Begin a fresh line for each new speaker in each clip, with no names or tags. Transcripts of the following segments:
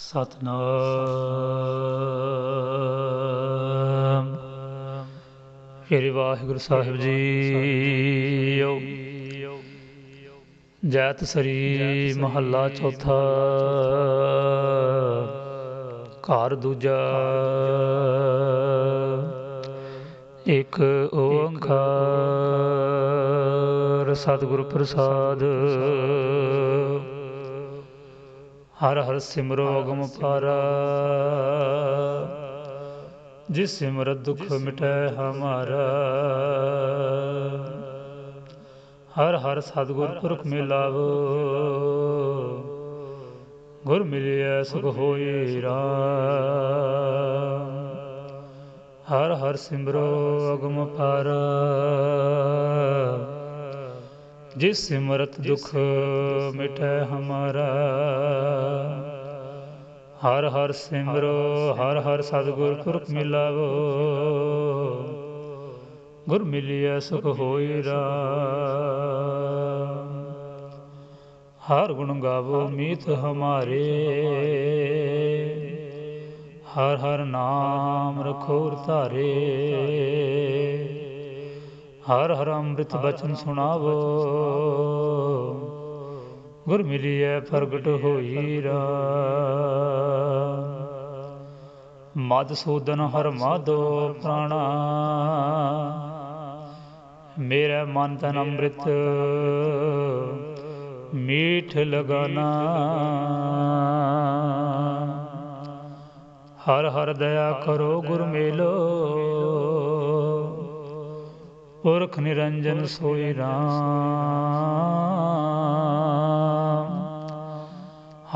ਸਤਨਾਮ। ਸ੍ਰੀ ਵਾਹਿਗੁਰੂ ਸਾਹਿਬ ਜੀ। ਜੈਤ ਸਰੀ ਮਹੱਲਾ ਚੌਥਾ। ਘਰ ਦੂਜਾ। ਇੱਕ ਓੰਕਾਰ। ਸਤਿਗੁਰ ਪ੍ਰਸਾਦ। ਹਰ ਹਰ ਸਿਮਰੋ ਅਗਮ ਪਾਰਾ। ਜਿਸ ਸਿਮਰਤ ਦੁਖ ਮਿਟੈ ਹਮਾਰਾ। ਹਰ ਹਰ ਸਤਿਗੁਰ ਪੁਰਖ ਮਿਲਾਵੋ। ਗੁਰ ਮਿਲਿਆ ਸੁਖ ਹੋਈ ਰਾਮ। ਹਰ ਹਰ ਸਿਮਰੋ ਅਗਮ ਪਾਰਾ। ਜਿਸ ਸਿਮਰਤ ਦੁਖ ਮਿਟੈ ਹਮਾਰਾ। ਹਰ ਹਰ ਸਿਮਰੋ, ਹਰ ਹਰ ਸਤਿਗੁਰ ਪੁਰਖ ਮਿਲਾਵੋ। ਗੁਰ ਮਿਲਿਆ ਸੁਖ ਹੋਈ ਰਾਮ ਹਰ ਗੁਣ ਗਾਵੋ ਮੀਤ ਹਮਾਰੇ। ਹਰ ਹਰ ਨਾਮ ਰਖੋ ਧਾਰੇ। ਹਰ ਹਰ ਅੰਮ੍ਰਿਤ ਬਚਨ ਸੁਣਾਵੋ। ਗੁਰ ਮਿਲਿਐ ਪ੍ਰਗਟ ਹੋਈ ਰਾਮ ਮਦ ਹਰ ਮਾਧੋ ਪ੍ਰਾਣਾ। ਮੇਰਾ ਮਨ ਤਨ ਅੰਮ੍ਰਿਤ, ਮੀਠ ਲਗਾਨਾ। ਹਰ ਹਰ ਦਇਆ ਕਰੋ ਗੁਰ ਮੇਲੋ। ਪੁਰਖ ਨਿਰੰਜਨ ਸੋਈ ਰਾਮ।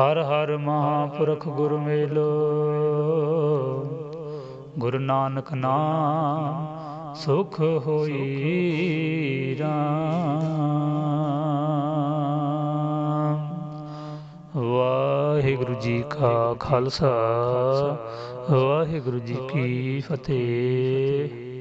ਹਰ ਹਰ ਮਹਾਪੁਰਖ ਗੁਰ ਮੇਲੋ। ਗੁਰੂ ਨਾਨਕ ਨਾਮ ਸੁਖ ਹੋਈ ਰਾਮ। ਵਾਹਿਗੁਰੂ ਜੀ ਕਾ ਖਾਲਸਾ, ਵਾਹਿਗੁਰੂ ਜੀ ਕੀ ਫਤਿਹ।